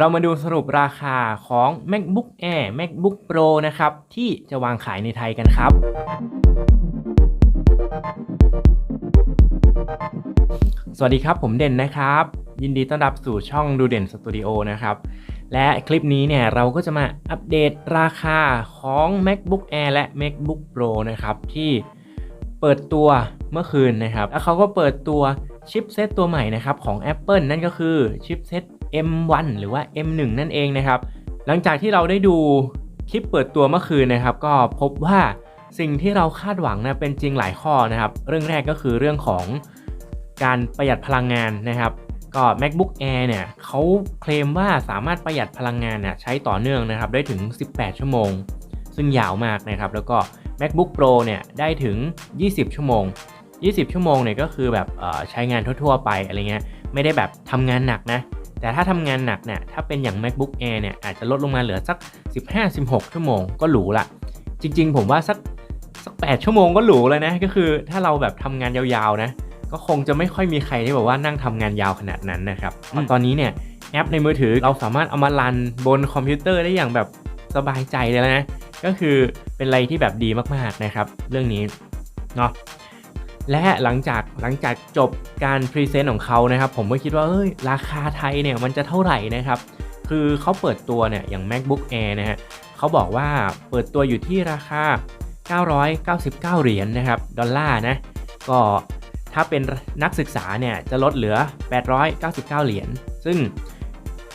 เรามาดูสรุปราคาของ MacBook Air MacBook Pro นะครับ ที่จะวางขายในไทยกันครับ สวัสดีครับผมเด่นนะครับ ยินดีต้อนรับสู่ช่องดูเด่นสตูดิโอนะครับ และคลิปนี้เนี่ยเราก็จะมาอัปเดตราคาของ MacBook Air และ MacBook Pro นะครับที่เปิดตัวเมื่อคืนนะครับ แล้วเขาก็เปิดตัวชิปเซตตัวใหม่นะครับของ Apple นั่นก็คือชิปเซต M1 หรือว่า M1 นั่นเองนะครับ หลังจากที่เราได้ดูคลิปเปิดตัวเมื่อคืนนะครับ ก็พบว่าสิ่งที่เราคาดหวังนะเป็นจริงหลายข้อนะครับ เรื่องแรกก็คือเรื่องของการประหยัดพลังงานนะครับ ก็ MacBook Air เนี่ยเขาเคลมว่าสามารถประหยัดพลังงานเนี่ยใช้ต่อเนื่องนะครับได้ถึง 18 ชั่วโมง ซึ่งยาวมากนะครับ แล้วก็ MacBook Pro เนี่ยได้ถึง 20 ชั่วโมง 20 ชั่วโมงเนี่ยก็คือแบบใช้งานทั่ว ๆ ไปอะไรเงี้ยไม่ได้แบบทำงานหนักนะ แต่ถ้าทำงานหนักเนี่ยถ้าเป็นอย่าง MacBook Air เนี่ยอาจจะลดลงมาเหลือสัก 15-16 ชั่วโมงก็หรูละ จริง ๆ ผมว่าสักสัก 8 ชั่วโมงก็หรูเลยนะ ก็คือถ้าเราแบบทำงานยาวๆนะ ก็คงจะไม่ค่อยมีใครที่แบบว่านั่งทำงานยาวขนาดนั้นนะครับเพราะตอนนี้เนี่ยแอปในมือถือเราสามารถเอามารันบนคอมพิวเตอร์ได้อย่างแบบสบายใจเลยแล้วนะ ก็คือเป็นอะไรที่แบบดีมากๆนะครับ เรื่องนี้เนาะ และหลังจากหลังจากจบการพรีเซนต์ของเขานะครับ ผมก็คิดว่าเอ้ยราคาไทยเนี่ยมันจะเท่าไหร่นะครับ คือเขาเปิดตัวเนี่ยอย่าง MacBook Air นะฮะเขาบอกว่าเปิดตัวอยู่ที่ราคา 999 เหรียญนะครับ ดอลลาร์นะ ก็ถ้าเป็นนักศึกษาเนี่ยจะลดเหลือ 899 เหรียญ ซึ่ง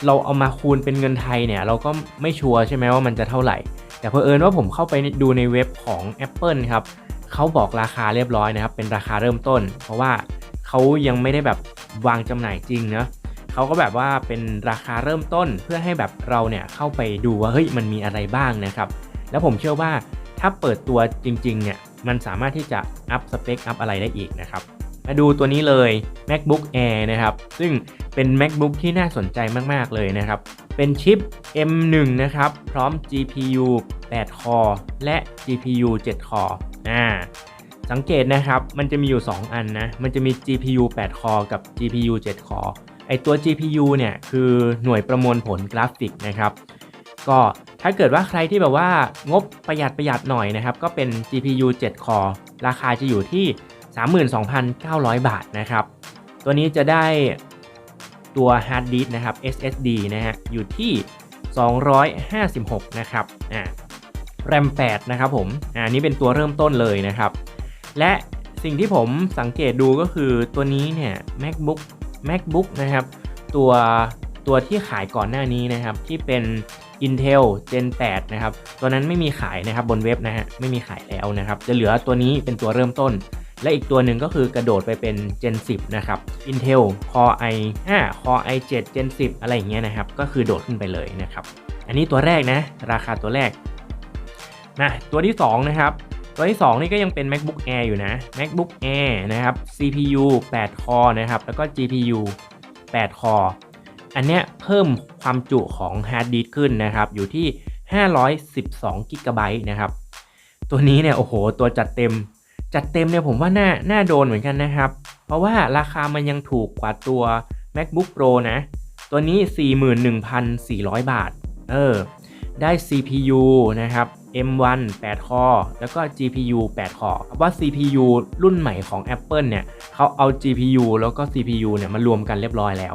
เราเอามาคูณเป็นเงินไทยเนี่ยเราก็ไม่ชัวร์ใช่ไหมว่ามันจะเท่าไหร่ แต่เพอเอิญว่าผมเข้าไปดูในเว็บของ Apple ครับ เขาบอกราคาเรียบร้อยนะครับเป็นราคาเริ่มต้น เพราะว่าเขายังไม่ได้แบบวางจำหน่ายจริงนะเขาก็แบบว่าเป็นราคาเริ่มต้นเพื่อให้แบบเราเนี่ยเข้าไปดูว่าเฮ้ยมันมีอะไรบ้างนะครับ แล้วผมเชื่อว่าถ้าเปิดตัวจริงๆเนี่ยมันสามารถที่จะอัพสเปคอัพอะไรได้อีกนะครับมาดูตัวนี้เลย MacBook Air นะครับ ซึ่งเป็น MacBook ที่น่าสนใจมากๆเลยนะครับ เป็นชิป M1 นะครับ พร้อม GPU 8 คอร์และ GPU 7 คอร์ อ่าสังเกตนะครับ มันจะมีอยู่ 2 อันนะ มันจะมี GPU 8 คอร์กับ GPU 7 คอร์ไอตัว GPU เนี่ยคือหน่วยประมวลผลกราฟิกนะครับ ก็ถ้าเกิดว่าใครที่แบบว่างบประหยัดประหยัดหน่อยนะครับ ก็เป็น GPU 7 คอร์ราคาจะอยู่ที่ 32,900 บาทนะครับ ตัวนี้จะได้ตัว Hard Disk นะครับ SSD นะฮะอยู่ที่ 256 นะครับ อ่า RAM 8นะครับผมอ่านี่เป็นตัวเริ่มต้นเลยนะครับ และสิ่งที่ผมสังเกตดูก็คือตัวนี้เนี่ย MacBook MacBook นะครับ ตัวตัวที่ขายก่อนหน้านี้นะครับ ที่เป็น Intel Gen 8 นะครับ ตัวนั้นไม่มีขายนะครับบนเว็บนะฮะไม่มีขายแล้วนะครับ จะเหลือตัวนี้เป็นตัวเริ่มต้น และอีกตัวหนึ่งก็คือกระโดดไปเป็น Gen 10 นะครับ Intel Core i5 Core i7 Gen 10 อะไรอย่างเงี้ยนะครับ ก็คือโดดขึ้นไปเลยนะครับ อันนี้ตัวแรกนะ ราคาตัวแรก นะตัวที่ 2 นะครับ ตัวที่ 2 นี่ก็ยังเป็น MacBook Air อยู่นะ MacBook Air นะครับ CPU 8 Core นะครับ แล้วก็ GPU 8 Core อันเนี้ยเพิ่มความจุของ Hard Disk ขึ้นนะครับ อยู่ที่ 512 g b นะครับ ตัวนี้เนี่ย โอ้โห ตัวจัดเต็ม จัดเต็มเนี่ยผมว่าน่า น่าโดนเหมือนกันนะครับ เพราะว่าราคามันยังถูกกว่าตัว MacBook Pro นะ ตัวนี้ 41,400 บาท เออ ได้ CPU นะครับ M1 8 คอแล้วก็ GPU 8 คอว่า CPU รุ่นใหม่ของ Apple เนี่ยเขาเอา GPU แล้วก็ CPU เนี่ยมารวมกันเรียบร้อยแล้ว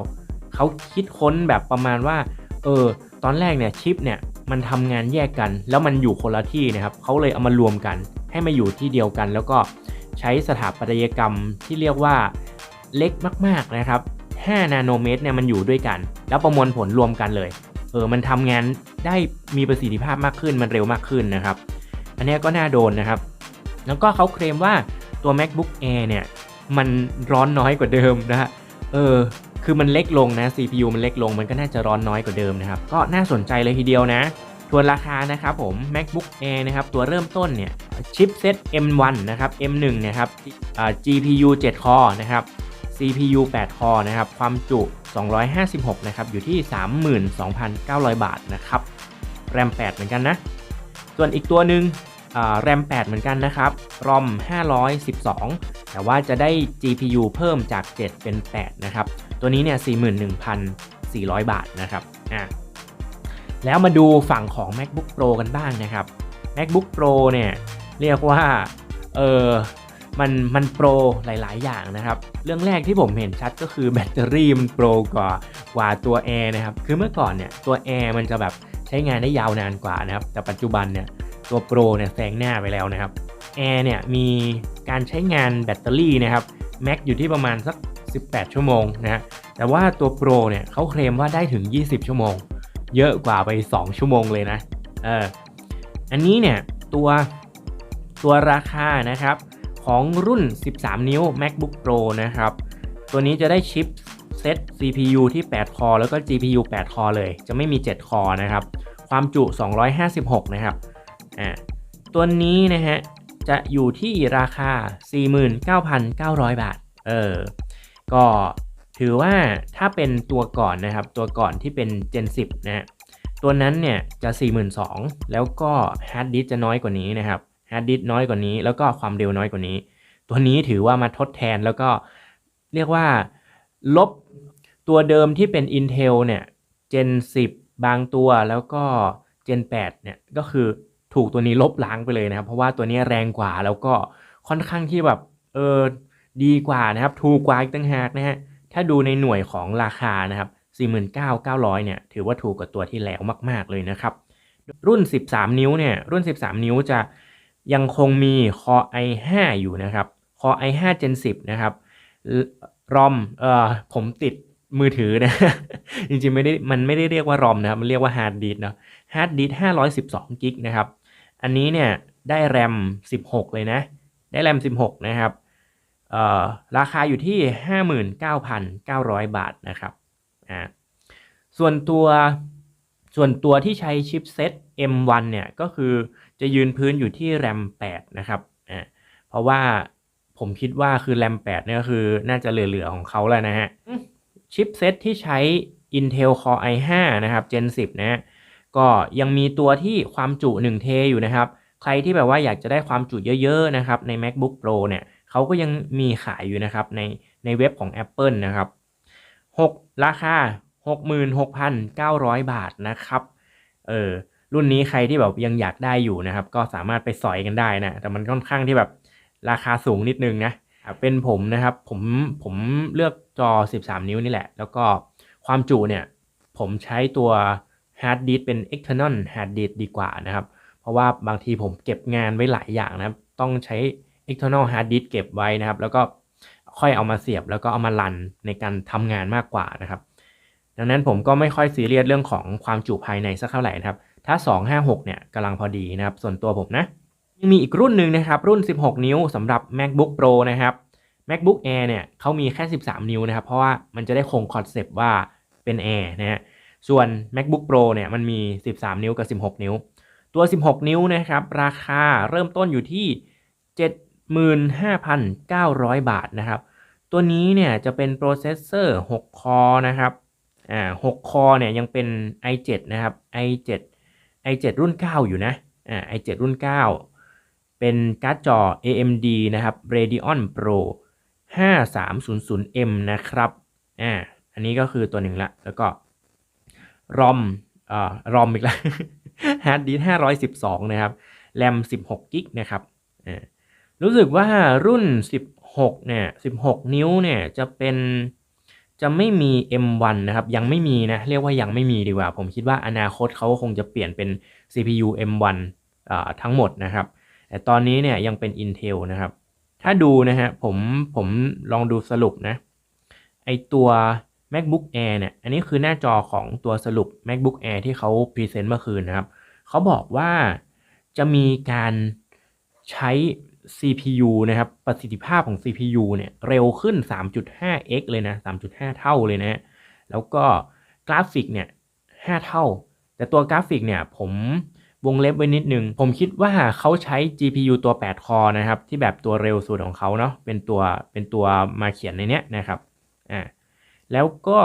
เขาคิดค้นแบบประมาณว่า เออ ตอนแรกเนี่ยชิปเนี่ยมันทำงานแยกกัน แล้วมันอยู่คนละที่นะครับ เขาเลยเอามารวมกัน ให้มาอยู่ที่เดียวกัน แล้วก็ใช้สถาปัตยกรรมที่เรียกว่าเล็กมาก ๆ นะครับ 5 นาโนเมตรเนี่ยมันอยู่ด้วยกัน แล้วประมวลผลรวมกันเลย ออมันทำงานได้มีประสิทธิภาพมากขึ้นมันเร็วมากขึ้นนะครับ อันนี้ก็น่าโดนนะครับ แล้วก็เขาเคลมว่าตัว macbook air เนี่ย มันร้อนน้อยกว่าเดิมนะฮะเออคือมันเล็กลงนะ CPU มันเล็กลงมันก็น่าจะร้อนน้อยกว่าเดิมนะครับ ก็น่าสนใจเลยทีเดียวนะทวนราคานะครับผม macbook air นะครับ ตัวเริ่มต้นเนี่ยชิปเซต m1 นะครับ m1 นะครับ gpu 7 core นะครับ CPU 8 คอร์นะครับ ความจุ 256 นะครับ อยู่ที่ 32,900 บาทนะครับ RAM 8เหมือนกันนะ ส่วนอีกตัวหนึ่งแรม 8 เหมือนกันนะครับ ROM 512 แต่ว่าจะได้ GPU เพิ่มจาก 7 เป็น 8 นะครับ ตัวนี้เนี่ย 41,400 400 บาทนะครับ อะ แล้วมาดูฝั่งของ MacBook Pro กันบ้างนะครับ MacBook Pro เนี่ย เรียกว่า เออ มันมันโปรหลาย ๆ อย่างนะครับ เรื่องแรกที่ผมเห็นชัดก็คือแบตเตอรี่มันโปรกว่ากว่าตัว Air นะครับ คือเมื่อก่อนเนี่ยตัว Air มันจะแบบใช้งานได้ยาวนานกว่านะครับ แต่ปัจจุบันเนี่ยตัว Pro เนี่ยแซงหน้าไปแล้วนะครับ Air เนี่ยมีการใช้งานแบตเตอรี่นะครับ Mac อยู่ที่ประมาณสัก 18 ชั่วโมงนะฮะแต่ว่าตัว Pro เนี่ยเขาเคลมว่าได้ถึง 20 ชั่วโมง เยอะกว่าไป 2 ชั่วโมงเลยนะเอออันนี้เนี่ยตัวตัวราคานะครับ ของรุ่น 13 นิ้ว MacBook Pro นะครับ ตัวนี้จะได้ชิปเซต CPU ที่ 8 คอ แล้วก็ GPU 8 คอเลย จะไม่มี 7 คอนะครับ ความจุ 256 นะครับ อ่า ตัวนี้นะฮะ จะอยู่ที่ราคา 49,900 บาท เออ ก็ถือว่าถ้าเป็นตัวก่อนนะครับ ตัวก่อนที่เป็น Gen 10 นะฮะ ตัวนั้นเนี่ยจะ 42,000แล้วก็ฮาร์ดดิสจะน้อยกว่านี้นะครับ ฮาร์ดดิสน้อยกว่านี้ แล้วก็ความเร็วน้อยกว่านี้ ตัวนี้ถือว่ามาทดแทนแล้วก็เรียกว่าลบตัวเดิมที่เป็น Intel เนี่ย Gen 10 บางตัวแล้วก็ Gen 8 เนี่ย ก็คือถูกตัวนี้ลบล้างไปเลยนะครับ เพราะว่าตัวนี้แรงกว่าแล้วก็ค่อนข้างที่แบบเออดีกว่านะครับ ถูกกว่าอีกตั้งหากนะฮะ ถ้าดูในหน่วยของราคานะครับ 49,900 เนี่ย ถือว่าถูกกว่าตัวที่แล้วมาก ๆ เลยนะครับ รุ่น 13 นิ้วเนี่ย รุ่น 13 นิ้วจะ ยังคงมี Core i5 อยู่นะครับ Core i5 Gen 10 นะครับรอมเอ่อผมติดมือถือนะ จริงๆไม่ได้มันไม่ได้เรียกว่ารอมนะครับ มันเรียกว่าฮาร์ดดิสเนาะฮาร์ดดิส512กิกนะครับ อันนี้เนี่ยได้แรม 16 เลยนะ ได้แรม 16 นะครับเอ่อราคาอยู่ที่ 59,900 บาทนะครับอ่าส่วนตัวส่วนตัวที่ใช้ชิปเซ็ต M1 เนี่ยก็คือ จะยืนพื้นอยู่ที่แรม8นะครับอ่าเพราะว่าผมคิดว่าคือแรม8เนี่ยก็คือน่าจะเหลือๆของเขาแล้วนะฮะชิปเซ็ตที่ใช้ Intel Core i5 นะครับ Gen 10 นะฮะก็ยังมีตัวที่ความจุ1เทอยู่นะครับ ใครที่แบบว่าอยากจะได้ความจุเยอะๆนะครับใน MacBook Pro เนี่ยเขาก็ยังมีขายอยู่นะครับในในเว็บของ Apple นะครับ 6 ราคา 66,900 บาทนะครับ เออ รุ่นนี้ใครที่แบบยังอยากได้อยู่นะครับ ก็สามารถไปสอยกันได้นะ แต่มันค่อนข้างที่แบบราคาสูงนิดนึงนะเป็นผมนะครับ ผมผมเลือกจอ 13 นิ้วนี่แหละ แล้วก็ความจุเนี่ย ผมใช้ตัวฮาร์ดดิสเป็น external hard disk ดีกว่านะครับ เพราะว่าบางทีผมเก็บงานไว้หลายอย่างนะครับ ต้องใช้ external hard disk เก็บไว้นะครับ แล้วก็ค่อยเอามาเสียบแล้วก็เอามารันในการทำงานมากกว่านะครับ ดังนั้นผมก็ไม่ค่อยซีเรียสเรื่องของความจุภายในสักเท่าไหร่นะครับ ถ้า 256 เนี่ยกำลังพอดีนะครับ ส่วนตัวผมนะยังมีอีกรุ่นหนึ่งนะครับ รุ่น 16 นิ้วสำหรับ MacBook Pro นะครับ MacBook Air เนี่ยเขามีแค่ 13 นิ้วนะครับ เพราะว่ามันจะได้คงคอนเซปต์ว่าเป็น Air นะฮะส่วน MacBook Pro เนี่ยมันมี 13 นิ้วกับ 16 นิ้ว ตัว 16 นิ้วนะครับ ราคาเริ่มต้นอยู่ที่ 75,900 บาทนะครับ ตัวนี้เนี่ยจะเป็นโปรเซสเซอร์ 6 คอนะครับอ่า6คอเนี่ยยังเป็น i7 นะครับ i7 i7 รุ่น 9 อยู่นะอ่า i7 รุ่น 9 เป็นการ์ดจอ AMD นะครับ Radeon Pro 5300M นะครับอ่าอันนี้ก็คือตัวหนึ่งละแล้วก็ ROM อ่ารอมอีกแล้วฮาร์ดดิส512นะครับ แรม16กิกนะครับอ่ารู้สึกว่ารุ่น16เนี่ย16นิ้วเนี่ยจะเป็น จะไม่มี M1 นะครับยังไม่มีนะเรียกว่ายังไม่มีดีกว่า ผมคิดว่าอนาคตเขาคงจะเปลี่ยนเป็น CPU M1 อ่าทั้งหมดนะครับแต่ตอนนี้เนี่ยยังเป็น Intel นะครับ ถ้าดูนะฮะผมผมลองดูสรุปนะไอตัว MacBook Air เนี่ยอันนี้คือหน้าจอของตัวสรุป MacBook Air ที่เขาพรีเซนต์เมื่อคืนนะครับเขาบอกว่าจะมีการใช้ CPU นะครับ ประสิทธิภาพของ CPU เนี่ยเร็วขึ้น 3.5x เลยนะ 3.5 เท่าเลยนะแล้วก็กราฟิกเนี่ย 5 เท่า แต่ตัวกราฟิกเนี่ยผมวงเล็บไว้นิดนึง ผมคิดว่าเขาใช้ GPU ตัว 8 คอนะครับ ที่แบบตัวเร็วสุดของเขาเนาะเป็นตัวเป็นตัวมาเขียนในเนี้ยนะครับอ่าแล้วก็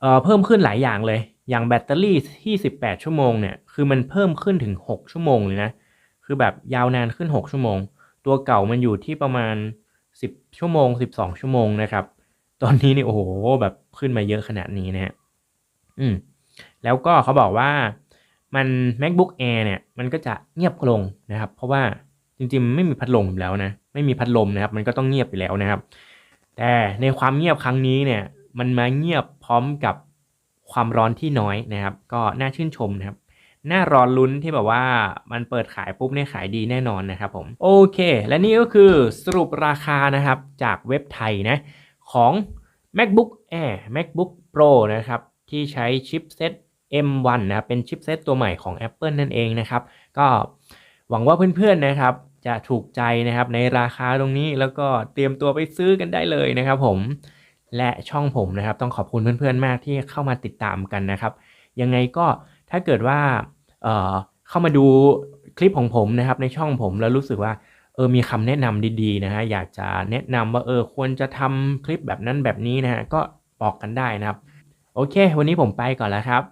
เอ่อเพิ่มขึ้นหลายอย่างเลย อย่างแบตเตอรี่ที่ 18 ชั่วโมงเนี่ย คือมันเพิ่มขึ้นถึง 6 ชั่วโมงเลยนะ คือแบบยาวนานขึ้น 6 ชั่วโมง ตัวเก่ามันอยู่ที่ประมาณ 10 ชั่วโมง 12 ชั่วโมงนะครับ ตอนนี้นี่โอ้โหแบบขึ้นมาเยอะขนาดนี้นะฮะอืมแล้วก็เขาบอกว่ามัน macbook air เนี่ย มันก็จะเงียบลงนะครับ เพราะว่าจริงๆ ไม่มีพัดลมแล้วนะ ไม่มีพัดลมนะครับ มันก็ต้องเงียบอยู่แล้วนะครับ แต่ในความเงียบครั้งนี้เนี่ย มันมาเงียบพร้อมกับความร้อนที่น้อยนะครับ ก็น่าชื่นชมนะครับ น่ารอนลุ้นที่แบบว่ามันเปิดขายปุ๊บเนี่ยขายดีแน่นอนนะครับผมโอเค และนี่ก็คือสรุปราคานะครับจากเว็บไทยนะของ macbook air macbook pro นะครับที่ใช้ชิปเซ็ต M1 นะครับเป็นชิปเซ็ตตัวใหม่ของ Apple นั่นเองนะครับ ก็หวังว่าเพื่อนๆนะครับจะถูกใจนะครับในราคาตรงนี้แล้วก็เตรียมตัวไปซื้อกันได้เลยนะครับผมและช่องผมนะครับต้องขอบคุณเพื่อนๆมากที่เข้ามาติดตามกันนะครับ ยังไงก็ถ้าเกิดว่า เข้ามาดูคลิปของผมนะครับในช่องผมแล้วรู้สึกว่าเออมีคำแนะนำดีๆนะฮะอยากจะแนะนำว่าเออควรจะทำคลิปแบบนั้นแบบนี้นะฮะก็บอกกันได้นะครับ โอเค วันนี้ผมไปก่อนแล้วครับ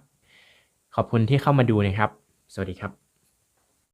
ขอบคุณที่เข้ามาดูนะครับ สวัสดีครับ